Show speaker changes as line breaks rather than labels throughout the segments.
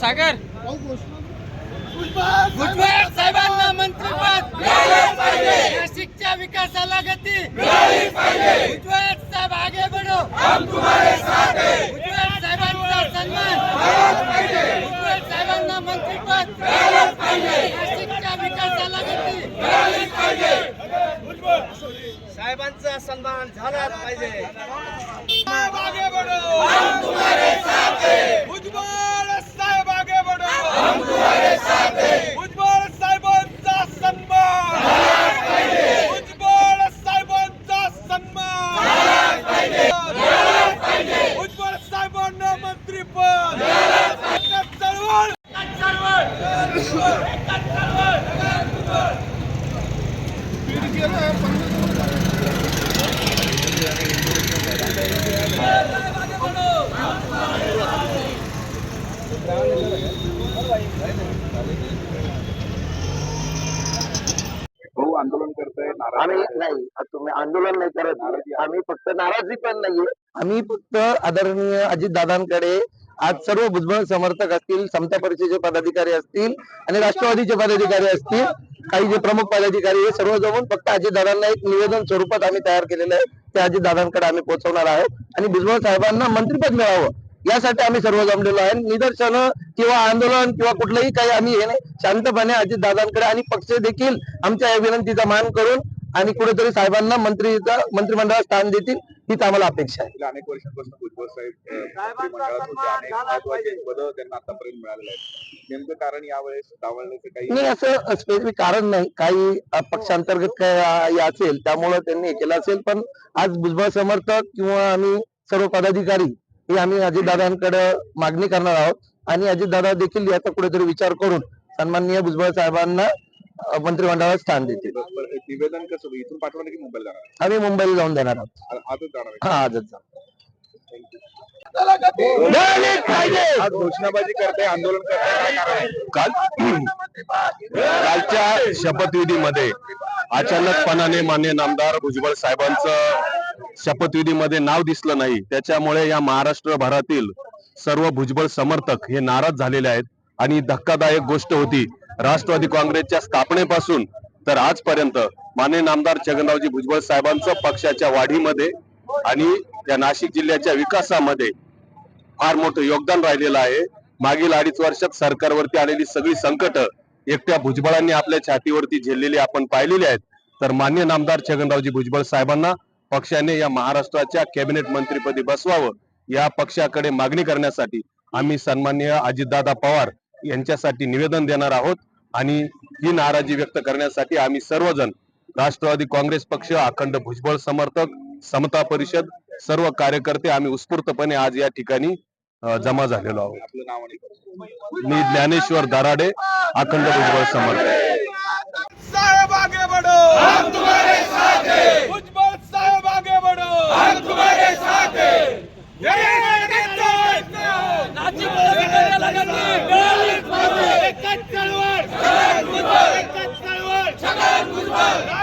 सागर. भुजबळ साहेबांना मंत्रिपद नाशिकच्या विकासाला गती. भुजबळ साहेब आगे बढो. भुजबळ साहेबांचा सन्मान. भुजबळ साहेबांना मंत्रिपद नाशिकच्या विकासाला गती.
साहेबांचा सन्मान झालाच पाहिजे.
आगे बढ़ो हम तुम्हारे साथ हैं. भुजबळ भुजबळ साहेबांचा सन्मान. भुजबळ साहेबांचा सन्मान. भुजबळ साहेबांना मंत्रीपद चळवळ.
भाऊ आंदोलन करताय नाराज
आम्ही नाही तुम्ही आंदोलन नाही करत. आम्ही फक्त नाराजी पण नाहीये. आम्ही फक्त आदरणीय अजित दादांकडे आज सर्व भुजबळ समर्थक असतील समता परिषदेचे पदाधिकारी असतील आणि राष्ट्रवादीचे पदाधिकारी असतील काही जे प्रमुख पदाधिकारी हे सर्व जमून फक्त अजित दादांना एक निवेदन स्वरूपात आम्ही तयार केलेलं आहे. ते अजित दादांकडे आम्ही पोहोचवणार आहोत. आणि भुजबळ साहेबांना मंत्रिपद मिळावं यासाठी आम्ही सर्व जमलेलो आहे. निदर्शनं किंवा आंदोलन किंवा कुठलंही काही आम्ही हे नाही. शांतपणे अजित दादांकडे आणि पक्ष देखील आमच्या या विनंतीचा मान करून आणि कुठेतरी साहेबांना मंत्रीचा मंत्रिमंडळात स्थान देतील हीच आम्हाला अपेक्षा आहे.
अनेक वर्षांपासून भुजबळ साहेब अं, मंत्रिमंडळात होते. अनेक महत्त्वाचे पद त्यांना आतापर्यंत मिळालेले आहेत. नेमकं कारण यावेळेस
नाही असं स्पेसिफिक कारण नाही. काही पक्षांतर्गत काय असेल त्यामुळे त्यांनी हे केलं असेल. पण आज भुजबळ समर्थक किंवा आम्ही सर्व पदाधिकारी हे आम्ही अजितदादांकडे मागणी करणार आहोत. आणि अजितदादा देखील याचा कुठेतरी विचार करून सन्माननीय भुजबळ साहेबांना मंत्रिमंडळात स्थान देतील.
बरं, निवेदन कसं इथून पाठवलं की मुंबईला जाणार
आम्ही मुंबईला जाऊन देणार आहोत.
आ- आजच जाणार आहे
हा आजच जाऊ
आज घोषणाबाजी करताय आंदोलन करताय काय कारण आहे?
काल कालच्या शपथविधीमध्ये अचानकपणाने मान्य नामदार भुजबळ साहेबांचं शपथविधीमध्ये नाव दिसलं नाही. त्याच्यामुळे या महाराष्ट्रभरातील सर्व भुजबळ समर्थक हे नाराज झालेले आहेत. आणि धक्कादायक गोष्ट होती राष्ट्रवादी काँग्रेसच्या स्थापनेपासून तर आजपर्यंत मान्य नामदार छगनरावजी भुजबळ साहेबांचं पक्षाच्या वाढीमध्ये आणि या नाशिक जिल्ह्याच्या विकासामध्ये फार मोठं योगदान राहिलेलं आहे. मागील अडीच वर्षात सरकारवरती आलेली सगळी संकट एकट्या भुजबळांनी आपल्या छातीवरती झेललेली आपण पाहिलेली आहेत. तर मान्य नामदार छगनरावजी भुजबळ साहेबांना पक्षाने या महाराष्ट्राच्या कॅबिनेट मंत्रीपदी बसवावं. या पक्षाकडे मागणी करण्यासाठी आम्ही सन्माननीय अजितदादा पवार यांच्यासाठी निवेदन देणार आहोत. आणि ही नाराजी व्यक्त करण्यासाठी आम्ही सर्वजण राष्ट्रवादी काँग्रेस पक्ष अखंड भुजबळ समर्थक समता परिषद सर्व कार्यकर्ते आम्ही उत्स्फूर्तपणे आज या ठिकाणी जमा झालेलो आहोत.
आपलं नाव
मी ज्ञानेश्वर दराडे अखंड भुजबळ समर्थक.
四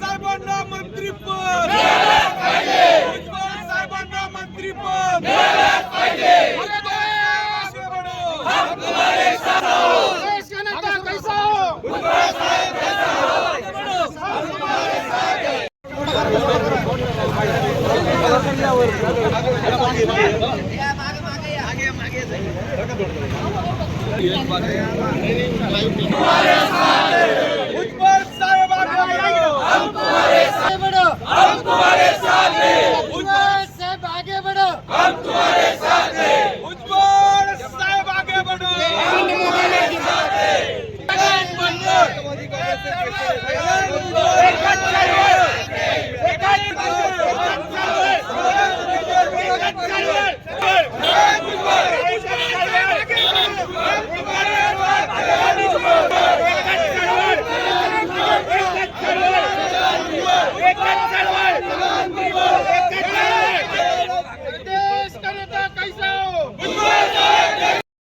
साहेबांना मंत्रीपद साहेबांना मंत्रीपद
Gracias.